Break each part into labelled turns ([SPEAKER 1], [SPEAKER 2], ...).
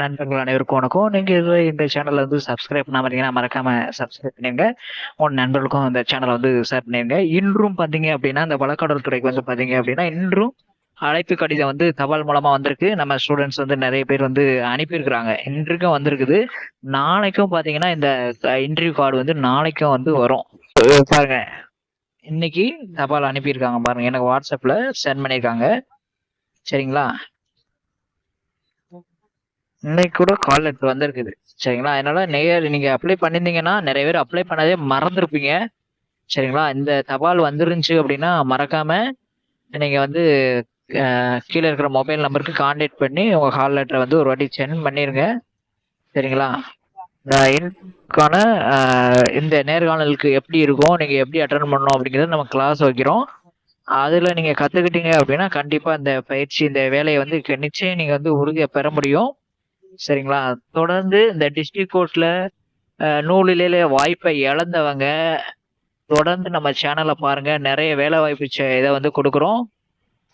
[SPEAKER 1] நண்பர்கள் அனைவருக்கும் வணக்கம். நீங்க இது இந்த சேனல்ல வந்து சப்ஸ்கிரைப் பண்ணாம இருந்தீங்கன்னா மறக்காம சப்ஸ்கிரைப் பண்ணிருங்க உன் நண்பர்களுக்கும் இந்த சேனலை வந்து ஷேர் பண்ணிருங்க இன்றும் பாத்தீங்க அப்படின்னா இந்த வழக்காடல் துறைக்கு வந்து பாத்தீங்க அப்படின்னா இன்றும் அழைப்பு கடிதம் வந்து தபால் மூலமா வந்திருக்கு. நம்ம ஸ்டூடெண்ட்ஸ் வந்து நிறைய பேர் வந்து அனுப்பியிருக்கிறாங்க. இன்றைக்கும் வந்திருக்குது. நாளைக்கும் பாத்தீங்கன்னா இந்த இன்டர்வியூ கார்டு வந்து நாளைக்கும் வந்து வரும். பாருங்க. இன்னைக்கு தபால் அனுப்பியிருக்காங்க பாருங்க. எனக்கு வாட்ஸ்அப்ல சென்ட் பண்ணியிருக்காங்க. சரிங்களா? இன்னைக்கு கூட கால் லெட்டர் வந்திருக்குது. சரிங்களா? அதனால நேர் நீங்க அப்ளை பண்ணிருந்தீங்கன்னா நிறைய பேர் அப்ளை பண்ணதே மறந்துருப்பீங்க. சரிங்களா? இந்த தபால் வந்துருந்துச்சு அப்படின்னா மறக்காம நீங்க வந்து கீழே இருக்கிற மொபைல் நம்பருக்கு கான்டாக்ட் பண்ணி உங்க கால் லெட்டரை வந்து ஒரு வாட்டி சென்ட் பண்ணிருங்க. சரிங்களா? நான் இதுக்கான இந்த நேர்காணலுக்கு எப்படி இருக்கும் நீங்க எப்படி அட்டன் பண்ணணும் அப்படிங்கறத நம்ம கிளாஸ் வைக்கிறோம். அதுல நீங்க கத்துக்கிட்டீங்க அப்படின்னா கண்டிப்பா இந்த பயிற்சி இந்த வேலையை வந்து நிச்சயம் நீங்க வந்து உறுதியை பெற முடியும். சரிங்களா? தொடர்ந்து இந்த டிஸ்ட்ரிக்ட் கோர்ட்ல நூலிலே வாய்ப்பை இழந்தவங்க தொடர்ந்து நம்ம சேனலை பாருங்க. நிறைய வேலை வாய்ப்பு இதை வந்து கொடுக்குறோம்.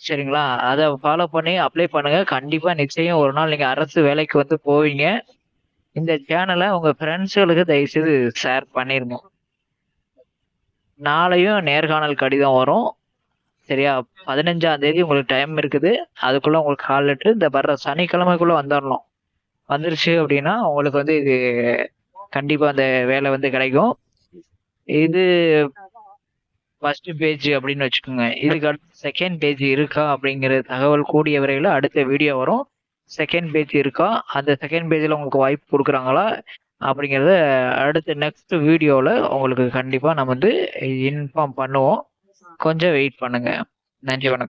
[SPEAKER 1] சரிங்களா? அதை ஃபாலோ பண்ணி அப்ளை பண்ணுங்க. கண்டிப்பா நிச்சயம் ஒரு நாள் நீங்க அரசு வேலைக்கு வந்து போவீங்க. இந்த சேனலை உங்க ஃப்ரெண்ட்ஸுகளுக்கு தயவுசெய்து ஷேர் பண்ணிருங்க. நாளையும் நேர்காணல் கடிதம் வரும். சரியா? பதினஞ்சாம் தேதி உங்களுக்கு டைம் இருக்குது. அதுக்குள்ள உங்களுக்கு கால் லெட்டர் இந்த வர்ற சனிக்கிழமைக்குள்ள வந்துடணும் வந்துருச்சு அப்படின்னா உங்களுக்கு வந்து இது கண்டிப்பா அந்த வேலை வந்து கிடைக்கும். இது ஃபர்ஸ்ட் பேஜ் அப்படின்னு வச்சுக்கோங்க. இதுக்கு அடுத்து செகண்ட் பேஜ் இருக்கா அப்படிங்கிற தகவல் கூடிய விரைவில் அடுத்த வீடியோ வரும். செகண்ட் பேஜ் இருக்கா? அந்த செகண்ட் பேஜில் உங்களுக்கு வாய்ப்பு கொடுக்குறாங்களா? அப்படிங்கிறத அடுத்த நெக்ஸ்ட் வீடியோவில் உங்களுக்கு கண்டிப்பாக நம்ம வந்து இன்ஃபார்ம் பண்ணுவோம். கொஞ்சம் வெயிட் பண்ணுங்க. நன்றி வணக்கம்.